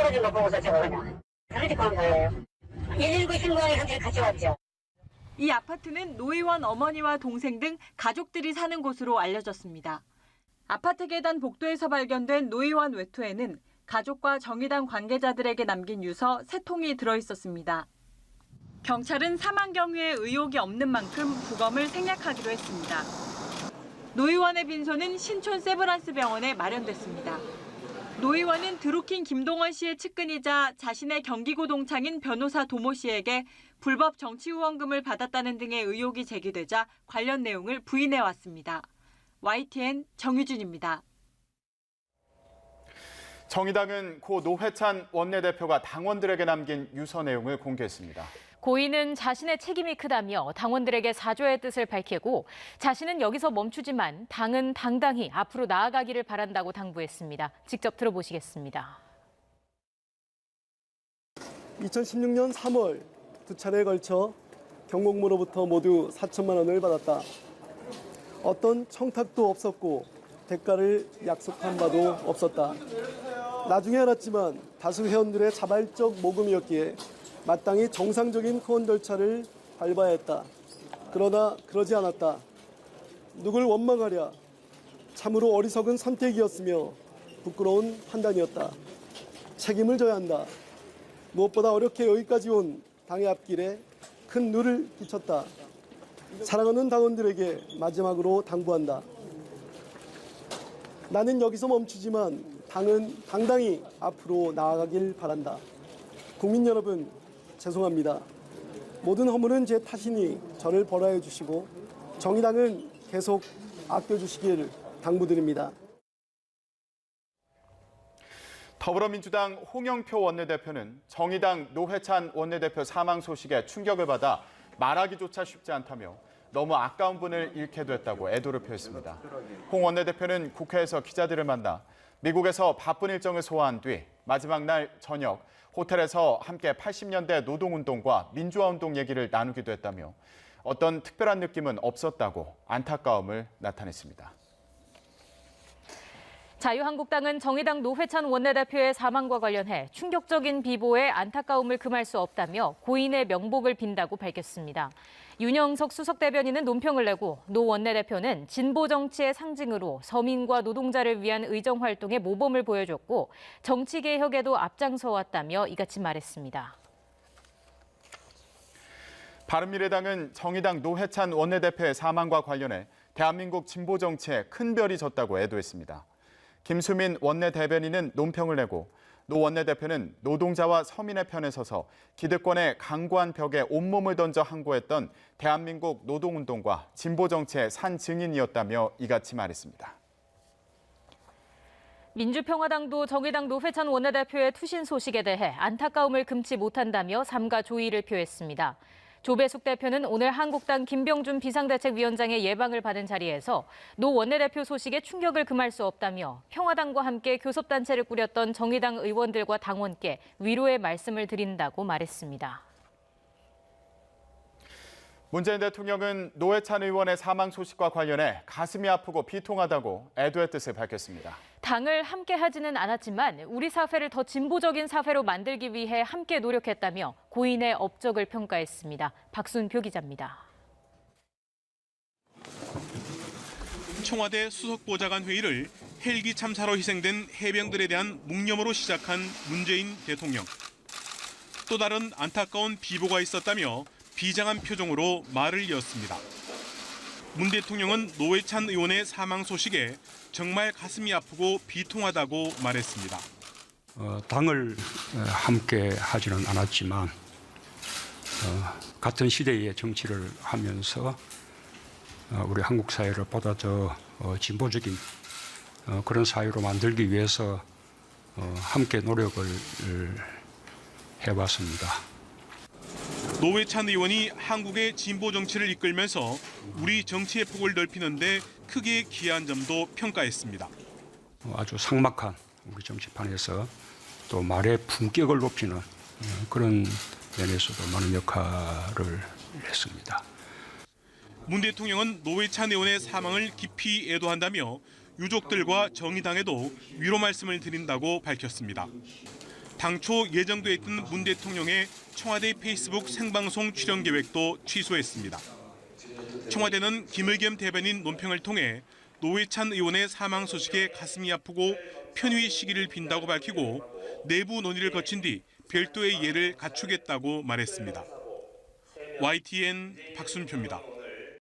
떨어진 거 보고서 제가 그냥 그러니까 거예요. 119 신고하기 한테 같이 왔죠. 이 아파트는 노 의원 어머니와 동생 등 가족들이 사는 곳으로 알려졌습니다. 아파트 계단 복도에서 발견된 노 의원 외투에는 가족과 정의당 관계자들에게 남긴 유서 세 통이 들어있었습니다. 경찰은 사망 경위에 의혹이 없는 만큼 부검을 생략하기로 했습니다. 노 의원의 빈소는 신촌 세브란스 병원에 마련됐습니다. 노 의원은 드루킹 김동원 씨의 측근이자 자신의 경기고 동창인 변호사 도모 씨에게 불법 정치 후원금을 받았다는 등의 의혹이 제기되자 관련 내용을 부인해 왔습니다. YTN 정유준입니다. 정의당은 고 노회찬 원내대표가 당원들에게 남긴 유서 내용을 공개했습니다. 고인은 자신의 책임이 크다며 당원들에게 사죄의 뜻을 밝히고 자신은 여기서 멈추지만 당은 당당히 앞으로 나아가기를 바란다고 당부했습니다. 직접 들어보시겠습니다. 2016년 3월 두 차례에 걸쳐 경공무로부터 모두 4천만 원을 받았다. 어떤 청탁도 없었고 대가를 약속한 바도 없었다. 나중에 알았지만 다수 회원들의 자발적 모금이었기에 마땅히 정상적인 후원 절차를 밟아야 했다. 그러나 그러지 않았다. 누굴 원망하랴. 참으로 어리석은 선택이었으며 부끄러운 판단이었다. 책임을 져야 한다. 무엇보다 어렵게 여기까지 온 당의 앞길에 큰 누를 끼쳤다. 사랑하는 당원들에게 마지막으로 당부한다. 나는 여기서 멈추지만 당은 당당히 앞으로 나아가길 바란다. 국민 여러분, 죄송합니다. 모든 허물은 제 탓이니 저를 벌하여 주시고 정의당은 계속 아껴주시길 당부드립니다. 더불어민주당 홍영표 원내대표는 정의당 노회찬 원내대표 사망 소식에 충격을 받아 말하기조차 쉽지 않다며 너무 아까운 분을 잃게 됐다고 애도를 표했습니다. 홍 원내대표는 국회에서 기자들을 만나 미국에서 바쁜 일정을 소화한 뒤 마지막 날 저녁 호텔에서 함께 80년대 노동운동과 민주화운동 얘기를 나누기도 했다며 어떤 특별한 느낌은 없었다고 안타까움을 나타냈습니다. 자유한국당은 정의당 노회찬 원내대표의 사망과 관련해 충격적인 비보에 안타까움을 금할 수 없다며 고인의 명복을 빈다고 밝혔습니다. 윤영석 수석 대변인은 논평을 내고 노 원내대표는 진보 정치의 상징으로 서민과 노동자를 위한 의정 활동에 모범을 보여줬고 정치 개혁에도 앞장서 왔다며 이같이 말했습니다. 바른미래당은 정의당 노회찬 원내대표의 사망과 관련해 대한민국 진보 정치에 큰 별이 졌다고 애도했습니다. 김수민 원내대변인은 논평을 내고 노 원내대표는 노동자와 서민의 편에 서서 기득권의 강고한 벽에 온몸을 던져 항고했던 대한민국 노동운동과 진보 정치의 산 증인이었다며 이같이 말했습니다. 민주평화당도 정의당 노회찬 원내대표의 투신 소식에 대해 안타까움을 금치 못한다며 삼가 조의를 표했습니다. 조배숙 대표는 오늘 한국당 김병준 비상대책위원장의 예방을 받은 자리에서 노 원내대표 소식에 충격을 금할 수 없다며 평화당과 함께 교섭단체를 꾸렸던 정의당 의원들과 당원께 위로의 말씀을 드린다고 말했습니다. 문재인 대통령은 노회찬 의원의 사망 소식과 관련해 가슴이 아프고 비통하다고 애도의 뜻을 밝혔습니다. 당을 함께 하지는 않았지만 우리 사회를 더 진보적인 사회로 만들기 위해 함께 노력했다며 고인의 업적을 평가했습니다. 박순표 기자입니다. 청와대 수석보좌관 회의를 헬기 참사로 희생된 해병들에 대한 묵념으로 시작한 문재인 대통령. 또 다른 안타까운 비보가 있었다며 비장한 표정으로 말을 이었습니다. 문 대통령은 노회찬 의원의 사망 소식에 정말 가슴이 아프고 비통하다고 말했습니다. 어, 당을 어, 함께 하지는 않았지만 어, 같은 시대의 정치를 하면서 어, 우리 한국 사회를 보다 더 어, 진보적인 어, 그런 사회로 만들기 위해서 어, 함께 노력을 해봤습니다. 노회찬 의원이 한국의 진보 정치를 이끌면서 우리 정치의 폭을 넓히는데 크게 기여한 점도 평가했습니다. 어, 아주 삭막한 우리 정치판에서 또 말의 품격을 높이는 어, 그런 면에서도 많은 역할을 했습니다. 문 대통령은 노회찬 의원의 사망을 깊이 애도한다며 유족들과 정의당에도 위로 말씀을 드린다고 밝혔습니다. 당초 예정돼 있던 문 대통령의 청와대 페이스북 생방송 출연 계획도 취소했습니다. 청와대는 김의겸 대변인 논평을 통해 노회찬 의원의 사망 소식에 가슴이 아프고 편위 시기를 빈다고 밝히고 내부 논의를 거친 뒤 별도의 예를 갖추겠다고 말했습니다. YTN 박순표입니다.